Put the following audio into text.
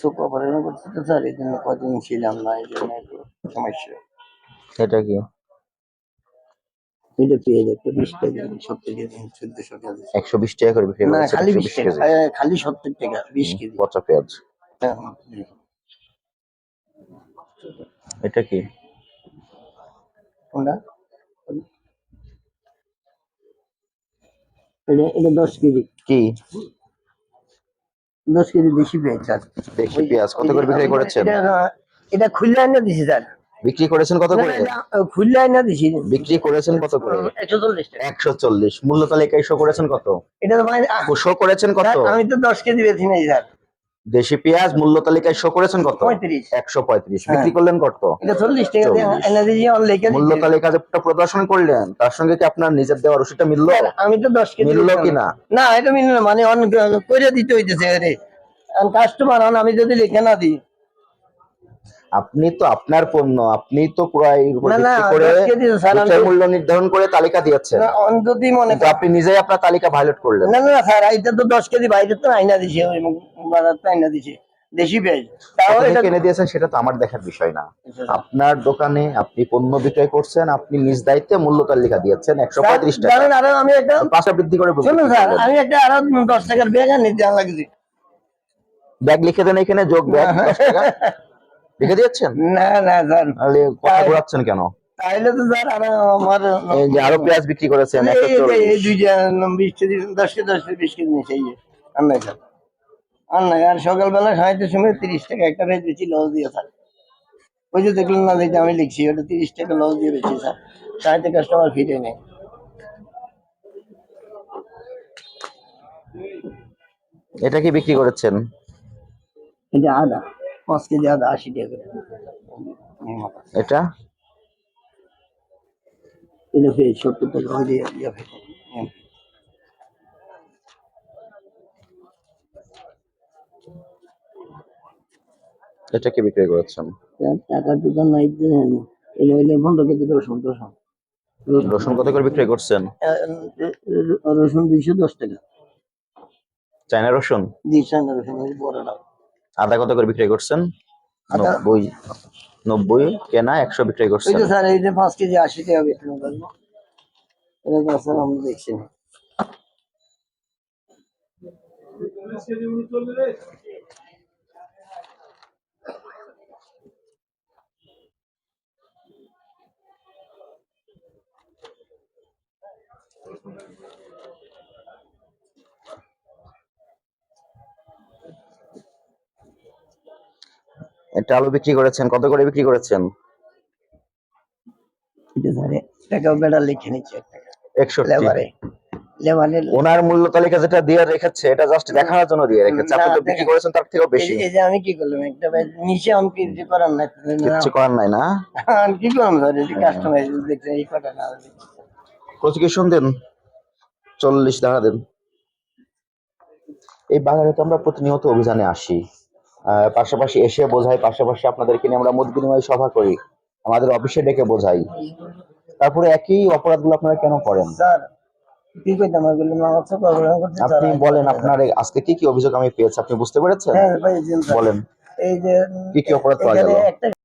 চোখ অপারেশন করতে তো স্যার এই জন্য কদিন ছিলাম না এই জন্য একটু সমস্যা। এটা কি? এটা পেয়ে বিশ কেজি সত্তর কেজি চোদ্দশো কেজি। একশো বিশ টাকা করে বিক্রি না খালি বিশ টাকা খালি সত্তর টাকা বিশ কেজি। পচা পেঁয়াজ। হ্যাঁ, এটা কি? কোনটা? এটা এটা দশ কেজি। কি? দশ কেজি বেশি পেয়েছে স্যার দেখি পেঁয়াজ কত করে বিক্রি করেছেন? এটা খুললে আইনা দিছি স্যার। বিক্রি করেছেন কত করে? খুললে আইনা দিছি। বিক্রি করেছেন কত করে? একশো চল্লিশ একশো চল্লিশ। মূল্য তালিকায় শো করেছেন কত? এটা তো মানে শো করেছেন কত? আমি তো দশ কেজি বেশি নেই স্যার। দেশি পেঁয়াজ মূল্য তালিকায় শো করেছেন কত? একশো পঁয়ত্রিশ। হ্যাঁ। বিক্রি করলেন কত? মূল্য তালিকা যেটা প্রদর্শন করলেন তার সঙ্গে কি আপনার নিজের দেওয়া রসিদটা মিললো? আমি তো দশ কেজি মিললো কিনা? না এটা মিললো মানে অন করে দিতে হইতেছে কাস্টমার আমি যদি লিখে না দিই আপনি তো আপনার পণ্য আপনি তো ক্রয় করে দশ মূল্য নির্ধারণ করে তালিকা দিয়েছেন। যদি মনে আপনি নিজেই আপনার তালিকা ভায়োলেট করলেন। না না স্যার এটা তো দশ কেজি বাইরে তো আইনা দিছে বাজার তো আইনা দিছে দেশি পেঁয়াজ। দিয়েছেন সেটা তো আমার দেখার বিষয় না। আপনার দোকানে আপনি পণ্য বিক্রয় করছেন আপনি নিজ দায়িত্বে মূল্য তালিকা দিয়েছেন একশো পঁয়ত্রিশ টাকা। আরও আমি একটা পাঁচটা বৃদ্ধি করে শুনুন স্যার আমি একটা আরও দশ টাকার ব্যাগ আনি দেওয়া লাগছে। ব্যাগ লিখে দেন এখানে যোগ ব্যাগ দশ টাকা। দিয়েছেন? না না স্যার। তাহলে কথা ঘোরাচ্ছেন কেন? তাইলে তো স্যার আরও আমার এই যে আরও পেঁয়াজ বিক্রি করেছেন এই দুইটা বিশ কেজি দশ কেজি দশ কেজি বিশ কেজি নিচে এই যে আর নাই স্যার। আর নাই আর সকালবেলা সাড়ে সময় তিরিশ টাকা একটা ভেজ বেশি লস দিয়ে স্যার। ওই যে দেখলেন না যেটা আমি লিখছি ওটা তিরিশ টাকা লস দিয়ে বেশি স্যার। কাস্টমার ফিরে নেই। এটা কি বিক্রি করেছেন? এটা আদা। পাঁচ কেজি আদা আশি টাকা এটা? এটা ফের সত্তর টাকা ওই যে ফের। এটা কি বিক্রি করেছেন? টাকার দোকান নাই যে, এলো এলো পনেরো কেজি রসুন রসুন। রসুন কত করে বিক্রি করছেন? রসুন দুইশো দশ টাকা। চায়না রসুন? দুইশো না রসুন বড় বড়টা আদা কত করে বিক্রি করছেন? নব্বই। নব্বই কেনা একশো বিক্রি করছেন। স্যার এই যে পাঁচ কেজি আশি টাকা বেতন করব এটা তো স্যার আমরা দেখছি না। এটা আলু বিক্রি করেছেন কত করে বিক্রি করেছেন? ওনার মূল্য তালিকা যেটা দিয়ে রেখেছে এটা জাস্ট দেখানোর জন্য দিয়ে রেখেছে। আপনি তো বিক্রি করেছেন তার থেকেও বেশি। এই যে আমি কি করলাম একটা নিচে আমি কিছু করার নাই কিচ্ছু করার নাই না? কি করলাম স্যার এটা কাস্টমার দেখছে এই কটা না। প্রসিকিউশন দেন। চল্লিশ ধারা দেন। এই বাজারে তো আমরা প্রতিনিয়ত অভিযানে আসি। পাশাপাশি এসে বোঝাই পাশাপাশি আপনাদেরকে নিয়ে আমরা মত বিনিময় সভা করি। আমাদের অফিসে ডেকে বোঝাই। তারপরে একই অপরাধগুলো আপনারা কেন করেন? আপনি বলেন আপনার আজকে কি কি অভিযোগ আমি পেয়েছি আপনি বুঝতে পেরেছেন? হ্যাঁ। বলেন। এই যে কি কি অপরাধ পাওয়া গেল?